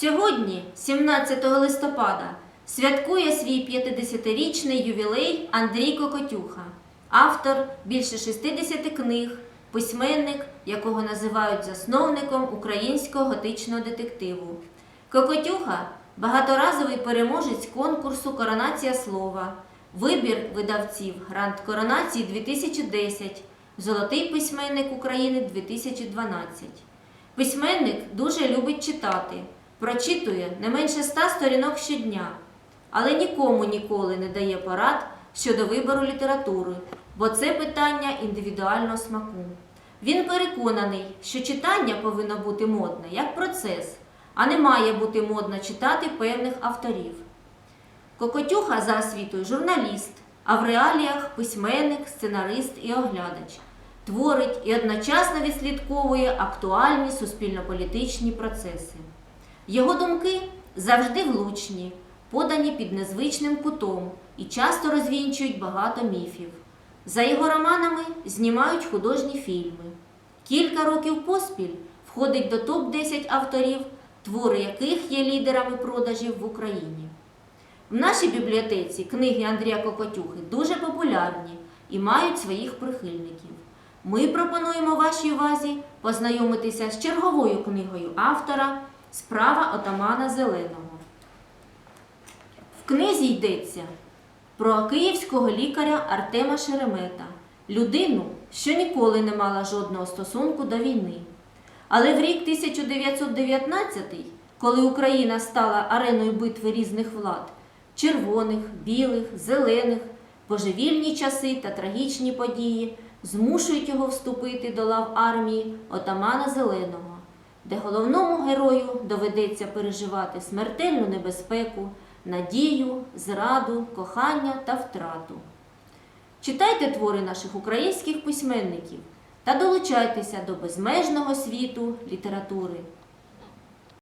Сьогодні, 17 листопада, святкує свій 50-річний ювілей Андрій Кокотюха, автор більше 60 книг, письменник, якого називають засновником українського готичного детективу. Кокотюха багаторазовий переможець конкурсу Коронація слова, вибір видавців Грант Коронації 2010, Золотий письменник України 2012. Письменник дуже любить читати, прочитує не менше ста сторінок щодня, але нікому ніколи не дає порад щодо вибору літератури, бо це питання індивідуального смаку. Він переконаний, що читання повинно бути модне як процес, а не має бути модно читати певних авторів. Кокотюха за освітою журналіст, а в реаліях письменник, сценарист і оглядач. Творить і одночасно відслідковує актуальні суспільно-політичні процеси. Його думки завжди влучні, подані під незвичним кутом і часто розвінчують багато міфів. За його романами знімають художні фільми. Кілька років поспіль входить до топ-10 авторів, твори яких є лідерами продажів в Україні. В нашій бібліотеці книги Андрія Кокотюхи дуже популярні і мають своїх прихильників. Ми пропонуємо вашій увазі познайомитися з черговою книгою автора Справа отамана Зеленого. В книзі йдеться про київського лікаря Артема Шеремета, людину, що ніколи не мала жодного стосунку до війни. Але в рік 1919, коли Україна стала ареною битви різних влад червоних, білих, зелених, божевільні часи та трагічні події змушують його вступити до лав армії отамана Зеленого, де головному герою доведеться переживати смертельну небезпеку, надію, зраду, кохання та втрату. Читайте твори наших українських письменників та долучайтеся до безмежного світу літератури.